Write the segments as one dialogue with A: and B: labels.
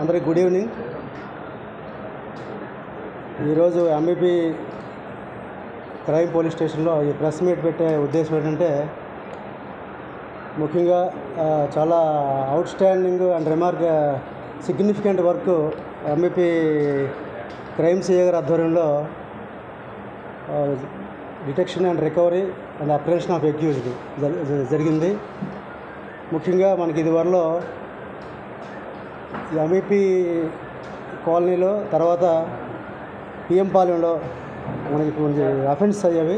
A: అందరికి good evening. ఈరోజు MEP crime police స్టేషన్లో ఈ ప్రెస్ మీట్ పెట్టే ఉద్దేశం ఏంటంటే ముఖ్యంగా చాలా outstanding and remark significant work MEP crime CA గారి ఆధ్వర్యంలో detection and recovery and apprehension of accused జరిగింది. ముఖ్యంగా మనకి ఇదివరలో ఎంఈపీ కాలనీలో తర్వాత పిఎం పాలెంలో మనకి కొంచెం అఫెన్స్ అయ్యేవి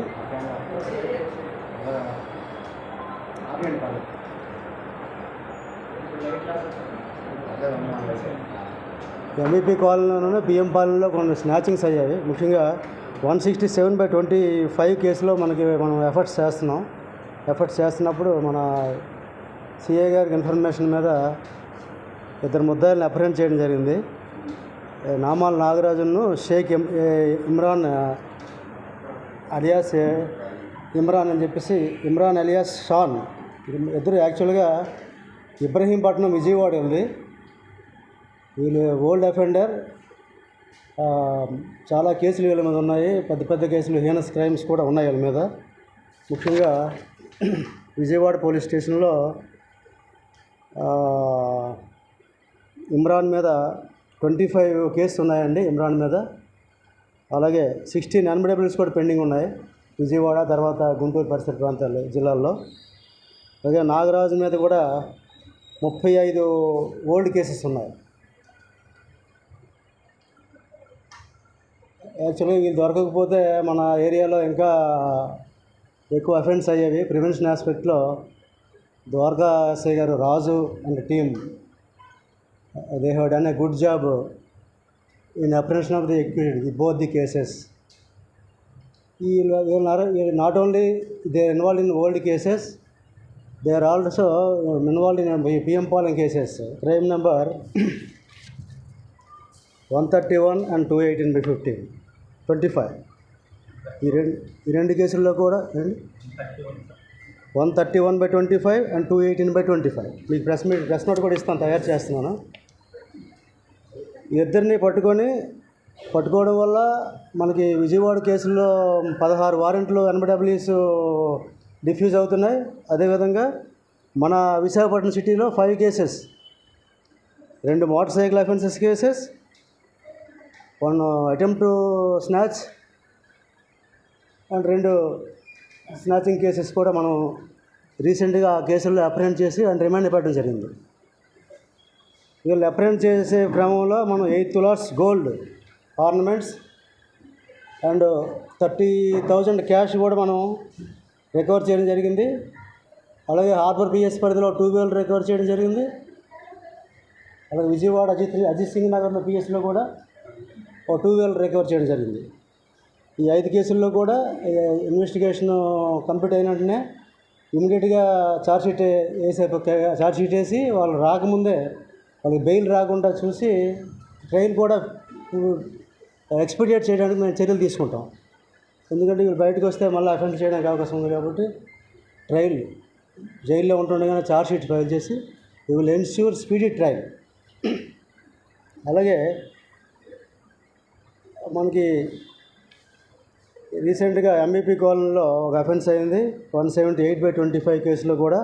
A: ఎంఈపీ కాలనీలోనే పిఎం పాలెంలో కొన్ని స్నాచింగ్స్ అయ్యాయి ముఖ్యంగా one sixty seven by twenty five కేసులో మనకి మనం ఎఫర్ట్స్ చేస్తున్నాం. ఎఫర్ట్స్ చేస్తున్నప్పుడు మన సిఏ గారికి ఇన్ఫర్మేషన్ మీద ఇద్దరు ముద్దాయిల్ని అపహరణ చేయడం జరిగింది. నామాల నాగరాజును షేక్ ఇమ్రాన్ అలియాస్ ఇమ్రాన్ అని చెప్పేసి ఇమ్రాన్ అలియాస్ షాన్. ఇద్దరు యాక్చువల్గా ఇబ్రహీంపట్నం విజయవాడ ఉంది వీళ్ళు ఓల్డ్ అఫెండర్ చాలా కేసులు వీళ్ళ మీద ఉన్నాయి. పెద్ద పెద్ద కేసులు హీనస్ క్రైమ్స్ కూడా ఉన్నాయి వీళ్ళ మీద. ముఖ్యంగా విజయవాడ పోలీస్ స్టేషన్లో ఇమ్రాన్ మీద ట్వంటీ ఫైవ్ కేసులు ఉన్నాయండి ఇమ్రాన్ మీద. అలాగే సిక్స్టీన్ అన్బిడబుల్స్ కూడా పెండింగ్ ఉన్నాయి. విజయవాడ తర్వాత గుంటూరు పరిసర ప్రాంతాల్లో జిల్లాల్లో. అలాగే నాగరాజు మీద కూడా ముప్పై ఐదు ఓల్డ్ కేసెస్ ఉన్నాయి. యాక్చువల్గా వీళ్ళు దొరకకపోతే మన ఏరియాలో ఇంకా ఎక్కువ అఫెన్స్ అయ్యేవి. ప్రివెన్షన్ ఆస్పెక్ట్లో ద్వారకా ఎస్ఐ గారు Raju and team they have done a good job in apprehension of the accused both the cases ఈ not only they involve in old cases they are also involve in PM polling cases crime number one thirty one and two eighteen by fifteen twenty five ఈ రెండు ఈ రెండు కేసుల్లో కూడా one thirty one by twenty five and two eighteen by twenty five మీకు press meet press note కూడా ఇస్తాను తయారు చేస్తున్నాను. ఇద్దరిని పట్టుకొని పట్టుకోవడం వల్ల మనకి విజయవాడ కేసుల్లో పదహారు వారెంట్లు ఎన్బిడబ్ల్యూస్ డిఫ్యూజ్ అవుతున్నాయి. అదేవిధంగా మన విశాఖపట్నం సిటీలో ఫైవ్ కేసెస్ రెండు motor cycle offences cases one attempt to snatch and రెండు స్నాచింగ్ కేసెస్ కూడా మనం రీసెంట్గా ఆ కేసుల్లో అప్రహెండ్ చేసి అండ్ రిమాండ్ పెట్టడం జరిగింది. వీళ్ళు అప్రెంట్ చేసే క్రమంలో మనం eight తులార్స్ gold ornaments and thirty thousand cash కూడా మనం రికవర్ చేయడం జరిగింది. అలాగే హార్బర్ పిఎస్ పరిధిలో టూ వీలర్ రికవర్ చేయడం జరిగింది. అలాగే విజయవాడ అజిత్ అజిత్ సింగ్ నగర్లో పిఎస్లో కూడా ఒక టూ వీలర్ రికవర్ చేయడం జరిగింది. ఈ ఐదు కేసుల్లో కూడా ఇన్వెస్టిగేషన్ కంప్లీట్ అయిన వెంటనే ఇమీడియట్గా ఛార్జ్షీట్ వేసే ఛార్జ్షీట్ వేసి వాళ్ళు రాకముందే వాళ్ళకి బెయిల్ రాకుండా చూసి ట్రైన్ కూడా ఎక్స్పీడియేట్ చేయడానికి మేము చర్యలు తీసుకుంటాం. ఎందుకంటే వీళ్ళు బయటకు వస్తే మళ్ళీ అఫెండ్ చేయడానికి అవకాశం ఉంది కాబట్టి ట్రయల్ జైల్లో ఉంటుండగానే ఛార్జ్షీట్ ఫైల్ చేసి we will ensure speedy trial. అలాగే మనకి రీసెంట్గా ఎంబీపీ కాలనీలో ఒక అఫెన్స్ అయింది. One seventy eight by twenty five కేసులో కూడా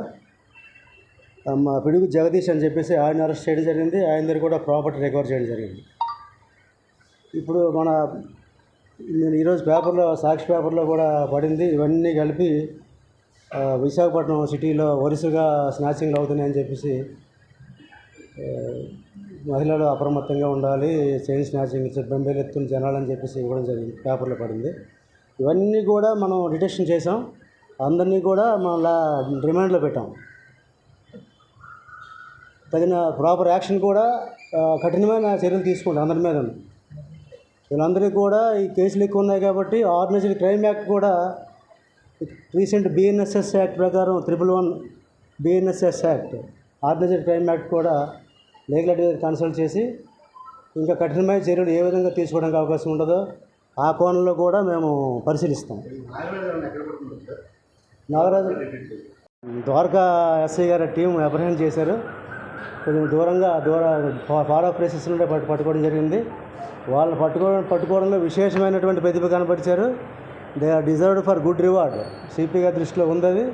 A: మా పిడుగు జగదీష్ అని చెప్పేసి ఆయన అరెస్ట్ చేయడం జరిగింది. ఆయన దగ్గర కూడా ప్రాపర్టీ రికవర్ చేయడం జరిగింది. ఇప్పుడు మన నేను ఈరోజు పేపర్లో సాక్షి పేపర్లో కూడా పడింది. ఇవన్నీ కలిపి విశాఖపట్నం సిటీలో వరుసగా స్నాచింగ్లు అవుతున్నాయని చెప్పేసి మహిళలు అప్రమత్తంగా ఉండాలి చైన్ స్నాచింగ్ బెంబేలు ఎత్తున్న జనాలని చెప్పేసి ఇవ్వడం జరిగింది పేపర్లో పడింది. ఇవన్నీ కూడా మనం డిటెక్షన్ చేసాం అందరినీ కూడా మళ్ళా రిమాండ్లో పెట్టాం. తగిన ప్రాపర్ యాక్షన్ కూడా కఠినమైన చర్యలు తీసుకుంటాం అందరి మీద. వీళ్ళందరికీ కూడా ఈ కేసులు ఎక్కువ ఉన్నాయి కాబట్టి ఆర్గనైజ్డ్ క్రైమ్ యాక్ట్ కూడా రీసెంట్ బిఎన్ఎస్ఎస్ యాక్ట్ ప్రకారం triple one BNSS act organised crime act కూడా లీగల్ అడ్వైజర్ కన్సల్ట్ చేసి ఇంకా కఠినమైన చర్యలు ఏ విధంగా తీసుకోవడానికి అవకాశం ఉండదో ఆ కోణంలో కూడా మేము పరిశీలిస్తాం. నాగరాజు ద్వారకా ఎస్ఐ గారి టీం అప్రహెండ్ చేశారు. కొంచెం దూరంగా దూర ఫార్ ఆఫ్ ప్లేసెస్ నుండి పట్టు పట్టుకోవడం జరిగింది. వాళ్ళు పట్టుకోవడం పట్టుకోవడంలో విశేషమైనటువంటి ప్రతిభ కనపరిచారు. They are deserved for good reward. CP గారి దృష్టిలో ఉంది అది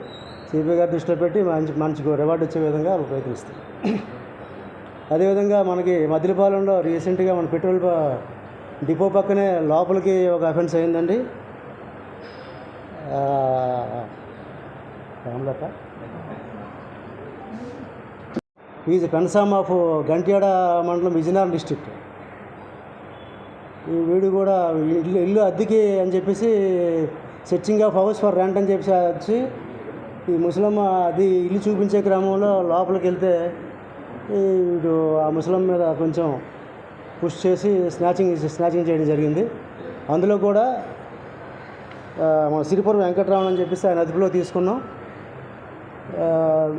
A: సిపి గారి దృష్టిలో పెట్టి మంచి మంచి రివార్డ్ వచ్చే విధంగా ప్రయత్నిస్తారు. అదేవిధంగా మనకి మదిలిపాలెంలో రీసెంట్గా మన పెట్రోల్ డిపో పక్కనే లోపలికి ఒక అఫెన్స్ అయిందండి. రామ్లత ఈజ్ కన్సామ్ ఆఫ్ గంట్యాడ మండలం విజయనగరం డిస్ట్రిక్ట్. ఈ వీడు కూడా ఇల్లు ఇల్లు అద్దెకి అని చెప్పేసి searching of house for rent అని చెప్పేసి వచ్చి ఈ ముసలమ్మ అది ఇల్లు చూపించే క్రమంలో లోపలికి వెళ్తే వీడు ఆ ముసలమ్మ మీద కొంచెం పుష్ చేసి స్నాచింగ్ స్నాచింగ్ చేయడం జరిగింది. అందులో కూడా మన సిరిపురం వెంకటరామన్ అని చెప్పేసి ఆయన అదుపులో తీసుకున్నాం.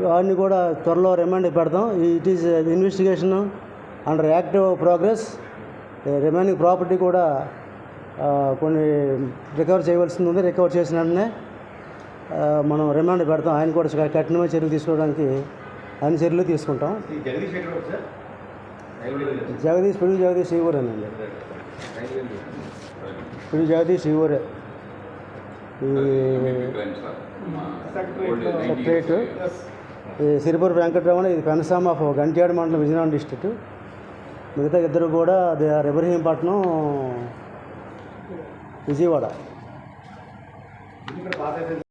A: వాడిని కూడా త్వరలో రిమాండ్ పెడతాం. It is investigation under active progress remaining property కూడా కొన్ని రికవర్ చేయవలసింది ఉంది. రికవర్ చేసిన వెంటనే మనం రిమాండ్ పెడతాం. ఆయన కూడా కఠినమైన చర్యలు తీసుకోవడానికి అన్ని చర్యలు తీసుకుంటాం.
B: జగదీష్
A: పిడుగు జగదీష్ ఈ ఊరేనండి పిడుగు జగదీష్ ఈ ఊరే. ఈ సెక్రటరేట్ సిరిపురం వెంకటరమణ ఇది పెనసామ ఆఫ్ గంట్యాడ మండలం విజయనగరం డిస్ట్రిక్ట్. మిగతా ఇద్దరు కూడా దే ఆర్ ఇబ్రహీంపట్నం విజయవాడ.